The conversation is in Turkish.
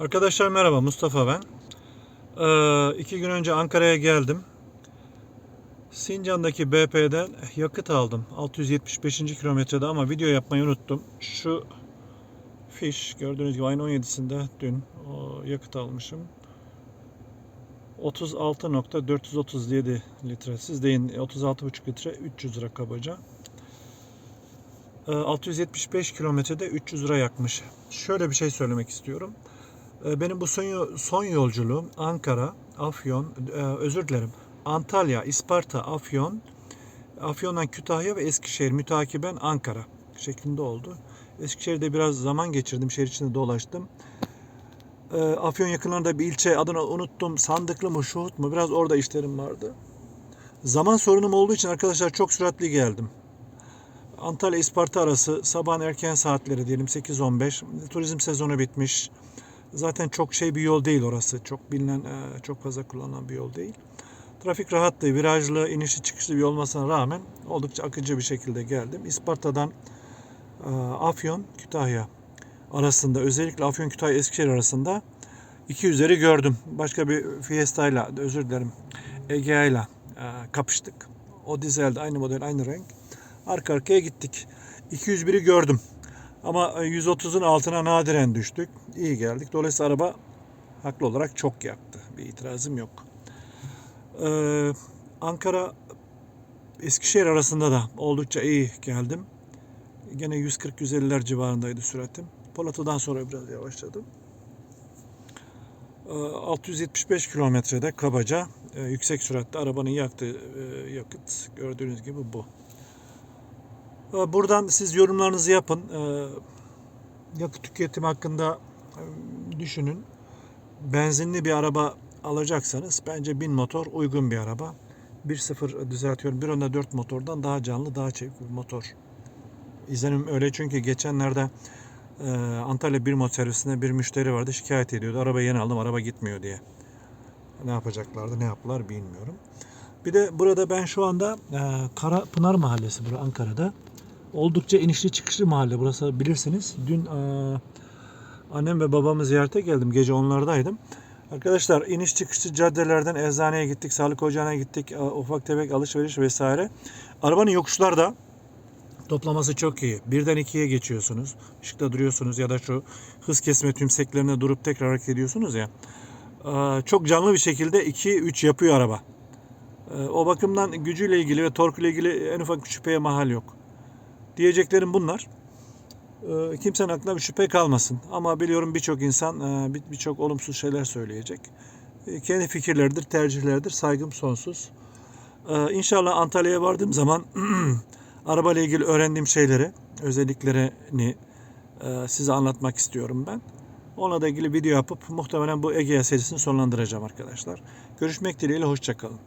Arkadaşlar merhaba Mustafa ben. Ee, iki gün önce Ankara'ya geldim. Sincan'daki BP'den yakıt aldım. 675. kilometrede ama video yapmayı unuttum. Şu fiş gördüğünüz gibi ayın 17'sinde dün o yakıt almışım. 36.437 litre. Siz deyin 36,5 litre 300 lira kabaca. Ee, 675 kilometrede 300 lira yakmış. Şöyle bir şey söylemek istiyorum. Ee, Benim bu son, son yolculuğum Ankara, Afyon, e, özür dilerim Antalya, İsparta, Afyon, Afyon'dan Kütahya ve Eskişehir mütakiben Ankara şeklinde oldu. Eskişehir'de biraz zaman geçirdim, şehir içinde dolaştım. Ee, Afyon yakınlarında bir ilçe adını unuttum. Sandıklı mı, Şuhut mu? Biraz orada işlerim vardı. Zaman sorunum olduğu için arkadaşlar çok süratli geldim. Antalya İsparta arası sabahın erken saatleri diyelim 8-15. Turizm sezonu bitmiş. Zaten çok şey bir yol değil orası. Çok bilinen, e, çok fazla kullanılan bir yol değil. Trafik rahattı, virajlı, inişli çıkışlı bir yol olmasına rağmen oldukça akıcı bir şekilde geldim. İsparta'dan e, Afyon, Kütahya arasında özellikle Afyon, Kütahya, Eskişehir arasında iki üzeri gördüm. Başka bir Fiesta'yla, özür dilerim, Egea'yla e, kapıştık. O dizelde aynı model, aynı renk. Arka arkaya gittik. 201'i gördüm. Ama 130'un altına nadiren düştük. İyi geldik. Dolayısıyla araba haklı olarak çok yaktı. Bir itirazım yok. Ee, Ankara Eskişehir arasında da oldukça iyi geldim. Gene 140-150'ler civarındaydı süratim. Polato'dan sonra biraz yavaşladım. Ee, 675 kilometrede kabaca e, yüksek süratte arabanın yaktığı e, yakıt gördüğünüz gibi bu. Ee, Buradan siz yorumlarınızı yapın. Ee, Yakıt tüketimi hakkında e, düşünün. Benzinli bir araba alacaksanız bence 1000 motor uygun bir araba. 1.0 düzeltiyorum. 1.4 motordan daha canlı, daha çevik bir motor. İzlenim öyle çünkü geçenlerde e, Antalya bir motor servisinde bir müşteri vardı şikayet ediyordu. Arabayı yeni aldım, araba gitmiyor diye. Ne yapacaklardı, ne yaptılar bilmiyorum. Bir de burada ben şu anda e, Karapınar Mahallesi burada Ankara'da. Oldukça inişli çıkışlı mahalle burası bilirsiniz. Dün e, annem ve babamı ziyarete geldim. Gece onlardaydım. Arkadaşlar iniş çıkışlı caddelerden eczaneye gittik, sağlık ocağına gittik, e, ufak tefek alışveriş vesaire. Arabanın yokuşlarda toplaması çok iyi. Birden ikiye geçiyorsunuz. Işıkta duruyorsunuz ya da şu hız kesme tümseklerine durup tekrar hareket ediyorsunuz ya. E, Çok canlı bir şekilde 2-3 yapıyor araba. E, O bakımdan gücüyle ilgili ve torkuyla ilgili en ufak bir şüpheye mahal yok. Diyeceklerim bunlar. Ee, Kimsenin aklına bir şüphe kalmasın. Ama biliyorum birçok insan e, bir- birçok olumsuz şeyler söyleyecek. E, Kendi fikirleridir, tercihlerdir. Saygım sonsuz. Ee, İnşallah Antalya'ya vardığım zaman arabayla ilgili öğrendiğim şeyleri, özelliklerini e, size anlatmak istiyorum ben. Onunla da ilgili video yapıp muhtemelen bu Egea serisini sonlandıracağım arkadaşlar. Görüşmek dileğiyle, hoşçakalın.